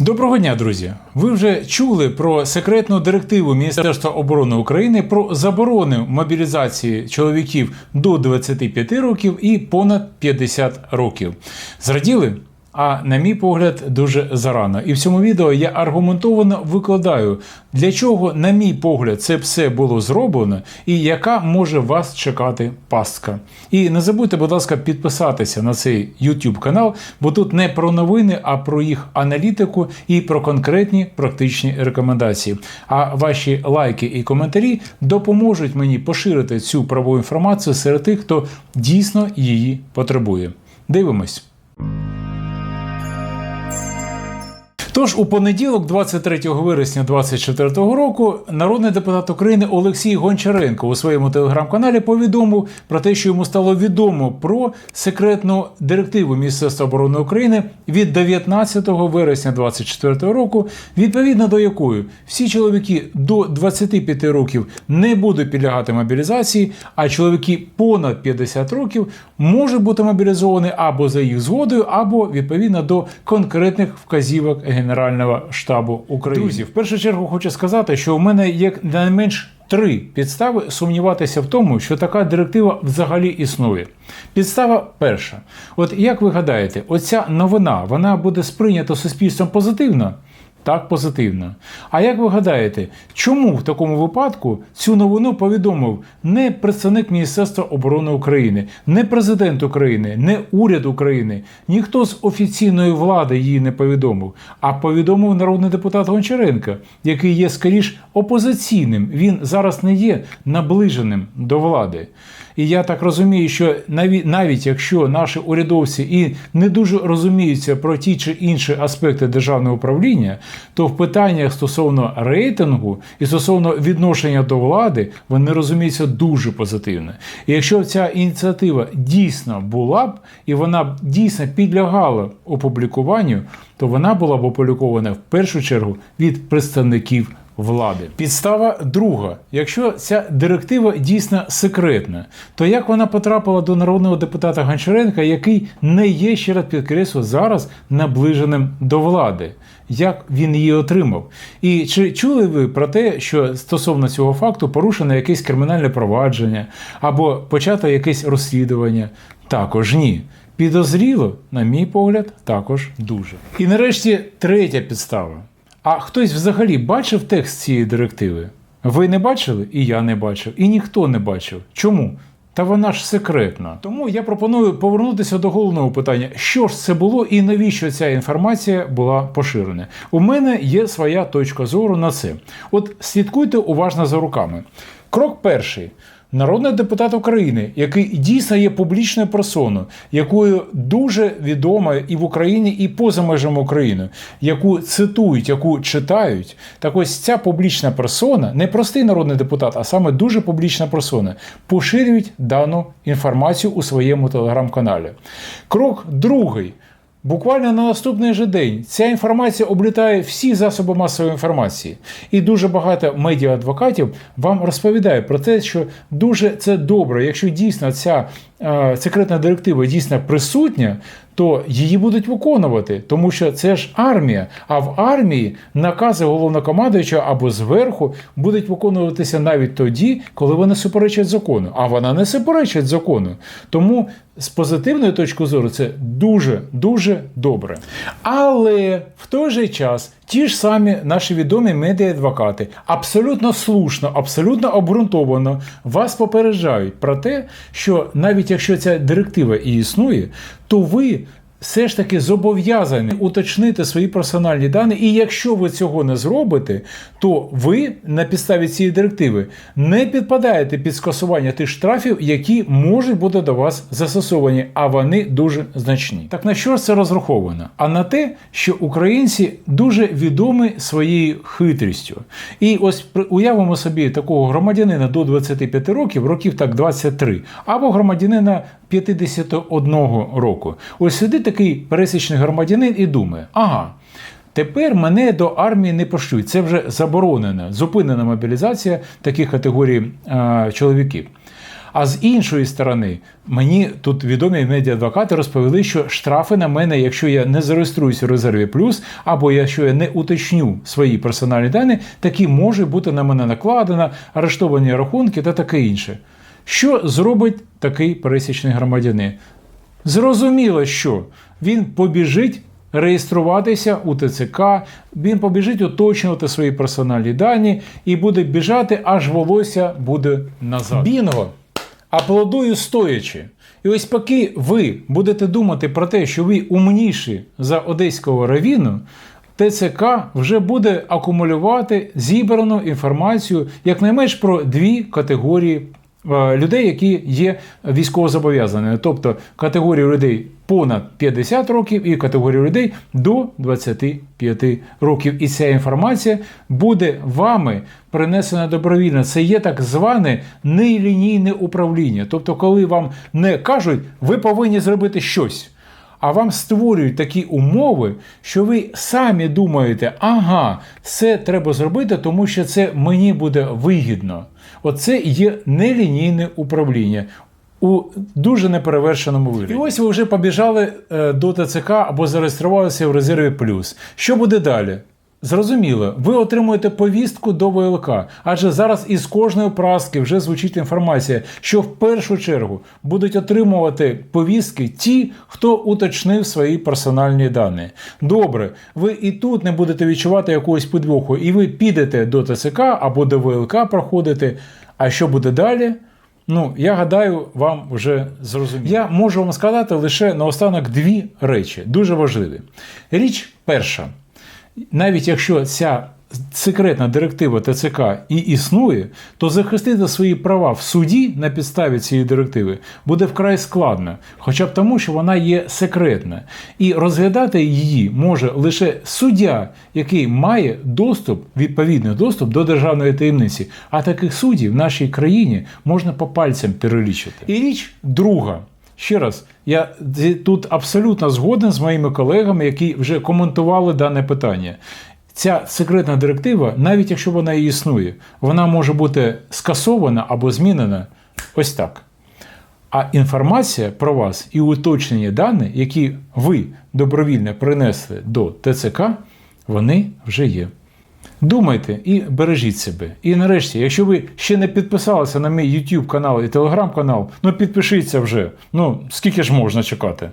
Доброго дня, друзі! Ви вже чули про секретну директиву Міністерства оборони України про заборону мобілізації чоловіків до 25 років і понад 50 років. Зраділи? А на мій погляд, дуже зарано. І в цьому відео я аргументовано викладаю, для чого, на мій погляд, це все було зроблено і яка може вас чекати пастка. І не забудьте, будь ласка, підписатися на цей YouTube канал, бо тут не про новини, а про їх аналітику і про конкретні практичні рекомендації. А ваші лайки і коментарі допоможуть мені поширити цю правову інформацію серед тих, хто дійсно її потребує. Дивимось. Тож у понеділок, 23 вересня 2024 року, народний депутат України Олексій Гончаренко у своєму телеграм-каналі повідомив про те, що йому стало відомо про секретну директиву Міністерства оборони України від 19 вересня 2024 року, відповідно до якої всі чоловіки до 25 років не будуть підлягати мобілізації, а чоловіки понад 50 років можуть бути мобілізовані або за їх згодою, або відповідно до конкретних вказівок Генерального штабу України. Друзі, в першу чергу хочу сказати, що у мене є найменш три підстави сумніватися в тому, що така директива взагалі існує. Підстава перша. От як ви гадаєте, оця новина вона буде сприйнята суспільством позитивно? Так, позитивно. А як ви гадаєте, чому в такому випадку цю новину повідомив не представник Міністерства оборони України, не президент України, не уряд України, ніхто з офіційної влади її не повідомив, а повідомив народний депутат Гончаренко, який є скоріш опозиційним. Він зараз не є наближеним до влади. І я так розумію, що навіть, навіть якщо наші урядовці і не дуже розуміються про ті чи інші аспекти державного управління, то в питаннях стосовно рейтингу і стосовно відношення до влади вони розуміються дуже позитивно. І якщо ця ініціатива дійсно була б і вона дійсно підлягала опублікуванню, то вона була б опублікована в першу чергу від представників влади. Підстава друга: якщо ця директива дійсно секретна, то як вона потрапила до народного депутата Гончаренка, який не є ще раз підкреслю зараз наближеним до влади? Як він її отримав? І чи чули ви про те, що стосовно цього факту порушено якесь кримінальне провадження або почато якесь розслідування? Також ні. Підозріло, на мій погляд, також дуже. І нарешті третя підстава. А хтось взагалі бачив текст цієї директиви? Ви не бачили? І я не бачив, і ніхто не бачив. Чому? Та вона ж секретна. Тому я пропоную повернутися до головного питання: що ж це було і навіщо ця інформація була поширена? У мене є своя точка зору на це. От слідкуйте уважно за руками. Крок перший. Народний депутат України, який дійсно є публічною персоною, якою дуже відома і в Україні, і поза межами України, яку цитують, яку читають, так ось ця публічна персона, не простий народний депутат, а саме дуже публічна персона, поширюють дану інформацію у своєму телеграм-каналі. Крок другий. Буквально на наступний же день ця інформація облітає всі засоби масової інформації, і дуже багато медіа-адвокатів вам розповідає про те, що дуже це добре, якщо дійсно ця е, секретна директива дійсно присутня, то її будуть виконувати, тому що це ж армія. А в армії накази головнокомандуючого або зверху будуть виконуватися навіть тоді, коли вони суперечать закону. А вона не суперечить закону. Тому з позитивної точки зору це дуже дуже добре. Але в той же час ті ж самі наші відомі медіа-адвокати абсолютно слушно, абсолютно обґрунтовано вас попереджають про те, що навіть якщо ця директива і існує, то ви. Все ж таки зобов'язані уточнити свої персональні дані, і якщо ви цього не зробите, то ви на підставі цієї директиви не підпадаєте під скасування тих штрафів, які можуть бути до вас застосовані, а вони дуже значні. Так на що ж це розраховано? А на те, що українці дуже відомі своєю хитрістю. І ось уявимо собі такого громадянина до 25 років, років так 23, або громадянина 51 року. Ось сидить такий пересічний громадянин і думає, ага. Тепер мене до армії не пошлють. Це вже заборонено, зупинена мобілізація таких категорій е, чоловіків. А з іншої сторони, мені тут відомі медіаадвокати розповіли, що штрафи на мене, якщо я не зареєструюся в резерві плюс, або якщо я не уточню свої персональні дані, такі може бути на мене накладено, арештовані рахунки та таке інше. Що зробить такий пересічний громадянин? Зрозуміло, що він побіжить реєструватися у ТЦК, він побіжить уточнювати свої персональні дані і буде біжати, аж волосся буде назад. Бінго! Аплодую стоячи. І ось поки ви будете думати про те, що ви умніші за одеського равіну, ТЦК вже буде акумулювати зібрану інформацію якнайменш про дві категорії людей, які є військовозобов'язаними, тобто категорію людей понад 50 років і категорію людей до 25 років. І ця інформація буде вами принесена добровільно. Це є так зване нелінійне управління. Тобто, коли вам не кажуть, ви повинні зробити щось. А вам створюють такі умови, що ви самі думаєте, ага, це треба зробити, тому що це мені буде вигідно. Оце є нелінійне управління. У дуже неперевершеному вигляді. І ось ви вже побіжали е, до ТЦК або зареєструвалися в резерві плюс. Що буде далі? Зрозуміло, ви отримуєте повістку до ВЛК, адже зараз із кожної праски вже звучить інформація, що в першу чергу будуть отримувати повістки ті, хто уточнив свої персональні дані. Добре, ви і тут не будете відчувати якогось підвоху, і ви підете до ТЦК або до ВЛК проходите. А що буде далі? Ну, я гадаю, вам вже зрозуміло. Я можу вам сказати лише наостанок дві речі, дуже важливі. Річ перша навіть якщо ця секретна директива ТЦК і існує, то захистити свої права в суді на підставі цієї директиви буде вкрай складно, хоча б тому, що вона є секретна. І розглядати її може лише суддя, який має доступ, відповідний доступ до державної таємниці. А таких суддів в нашій країні можна по пальцям перелічити. І річ друга. Ще раз, я тут абсолютно згоден з моїми колегами, які вже коментували дане питання. Ця секретна директива, навіть якщо вона і існує, вона може бути скасована або змінена ось так. А інформація про вас і уточнені дані, які ви добровільно принесли до ТЦК, вони вже є. Думайте і бережіть себе. І нарешті, якщо ви ще не підписалися на мій YouTube канал і Telegram канал, ну підпишіться вже. Ну скільки ж можна чекати?